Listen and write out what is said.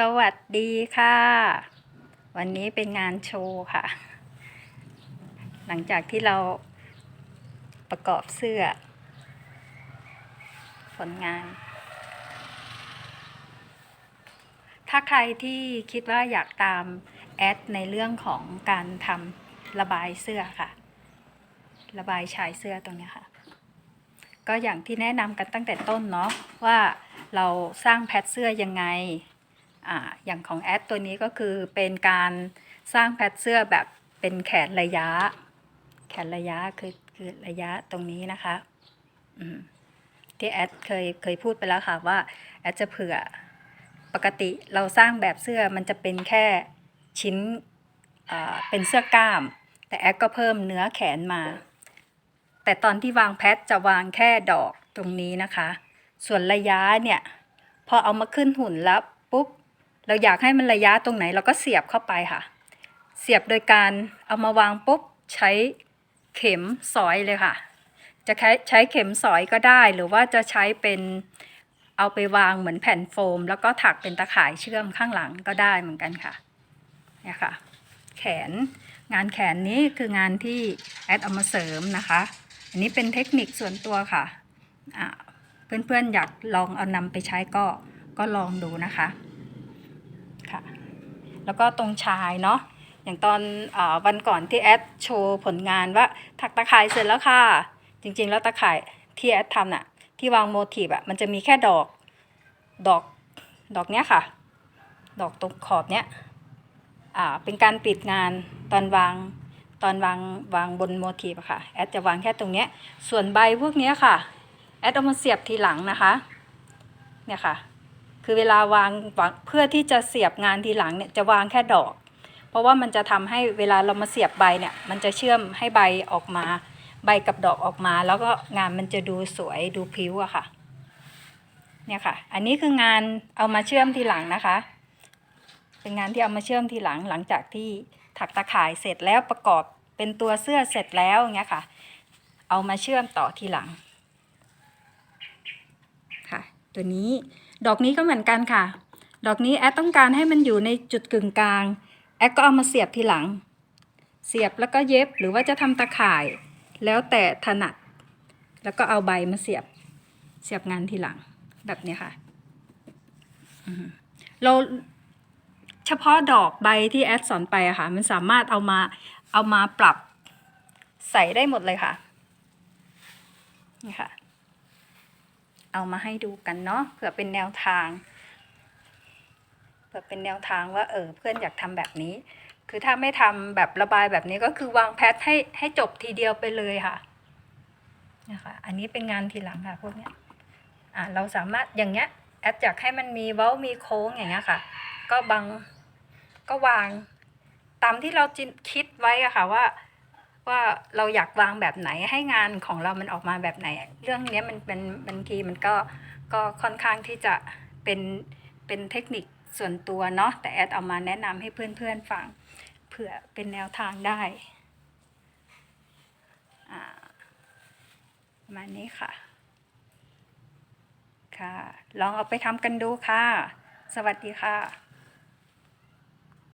สวัสดีค่ะ วันนี้เป็นงานโชว์ค่ะ หลังจากที่เราประกอบเสื้อ ผลงาน ถ้าใครที่คิดว่าอยากตามแอดในเรื่องของการทำระบายเสื้อค่ะ ระบายชายเสื้อตรงนี้ค่ะ ก็อย่างที่แนะนำกันตั้งแต่ต้นเนาะว่าเราสร้างแพทเสื้อยังไง ออย่างของแอดตัวนี้ก็คือเป็นการสร้างแพทเสื้อแบบเป็นแขนระยะ แขนระยะคือคือระยะตรงนี้นะคะที่แอดเคยเคยพูดไปแล้วค่ะว่าแอดจะเผื่อปกติเราสร้างแบบเสื้อมันจะเป็นแค่ชิ้นเป็นเสื้อกล้าม แต่แอดก็เพิ่มเนื้อแขนมา แต่ตอนที่วางแพทจะวางแค่ดอกตรงนี้นะคะ ส่วนระยะเนี่ย พอเอามาขึ้นหุ่นแล้วปุ๊บ เราอยากให้มันระยะตรงไหนเราก็เสียบเข้าไปค่ะ เสียบโดยการเอามาวางปุ๊บใช้เข็มสอยเลยค่ะ จะใช้เข็มสอยก็ได้หรือว่าจะใช้เป็นเอาไปวางเหมือนแผ่นโฟม แล้วก็ถักเป็นตะข่ายเชื่อมข้างหลังก็ได้เหมือนกันค่ะเนี่ยค่ะ แขนงานแขนนี้คืองานที่แอดเอามาเสริมนะคะ อันนี้เป็นเทคนิคส่วนตัวค่ะอ่าเพื่อนๆอยากลองเอานำไปใช้ก็ก็ลองดูนะคะ แล้วก็ตรงชายเนาะอย่างตอนอวันก่อนที่แอดโชว์ผลงานว่าถักตะข่ายเสร็จแล้วค่ะ จริงๆ แล้วตะข่ายที่แอดทำน่ะที่วางโมทีฟอะมันจะมีแค่ดอกดอกดอกเนี้ยค่ะ ดอกตรงขอบเนี้ยอ่าเป็นการปิดงานตอนวางตอนวางวางบนโมทีฟอะค่ะแอดจะวางแค่ตรงเนี้ยส่วนใบพวกเนี้ยค่ะแอดเอามาเสียบทีหลังนะคะเนี่ยค่ะ คือเวลาวางเพื่อที่จะเสียบงานทีหลังเนี่ยจะวางแค่ดอก เพราะว่ามันจะทำให้เวลาเรามาเสียบใบเนี่ย มันจะเชื่อมให้ใบออกมา ใบกับดอกออกมา แล้วก็งานมันจะดูสวยดูพริ้วอะค่ะ เนี่ยค่ะ อันนี้คืองานเอามาเชื่อมทีหลังนะคะ เป็นงานที่เอามาเชื่อมทีหลังหลังจากที่ถักตะข่ายเสร็จแล้วประกอบเป็นตัวเสื้อเสร็จแล้วเงี้ยค่ะ เอามาเชื่อมต่อทีหลัง ค่ะ ตัวนี้ ดอกนี้ก็เหมือนกันค่ะ ดอกนี้แอดต้องการให้มันอยู่ในจุดกึ่งกลาง แอดก็เอามาเสียบทีหลัง เสียบแล้วก็เย็บหรือว่าจะทำตะข่าย แล้วแต่ถนัด แล้วก็เอาใบมาเสียบ เสียบงานทีหลังแบบนี้ค่ะ เราเฉพาะดอกใบที่แอดสอนไปอะค่ะ มันสามารถเอามาเอามาปรับใส่ได้หมดเลยค่ะ นี่ค่ะ เอามาให้ดูกันเนาะเผื่อเป็นแนวทาง เผื่อเป็นแนวทางว่า เออ เพื่อนอยากทำแบบนี้ คือถ้าไม่ทำแบบระบายแบบนี้ก็คือวางแพทให้ให้จบทีเดียวไปเลยค่ะนะคะอันนี้เป็นงานทีหลังค่ะพวกเนี้ยอ่าเราสามารถอย่างเงี้ยแอดอยากให้มันมีเว้ามีโค้งอย่างเงี้ยค่ะ ก็บังก็วางตามที่เราจินคิดไว้อะค่ะว่า ว่าเราอยากวางแบบไหนให้งานของเรามันออกมาแบบไหน เรื่องนี้มันเป็นบางทีมันก็ก็ค่อนข้างที่จะเป็นเป็นเทคนิคส่วนตัวเนาะแต่แอดเอามาแนะนำให้เพื่อนๆฟังเผื่อเป็นแนวทางได้ประมาณนี้ค่ะ ค่ะ ลองเอาไปทำกันดูค่ะ สวัสดีค่ะ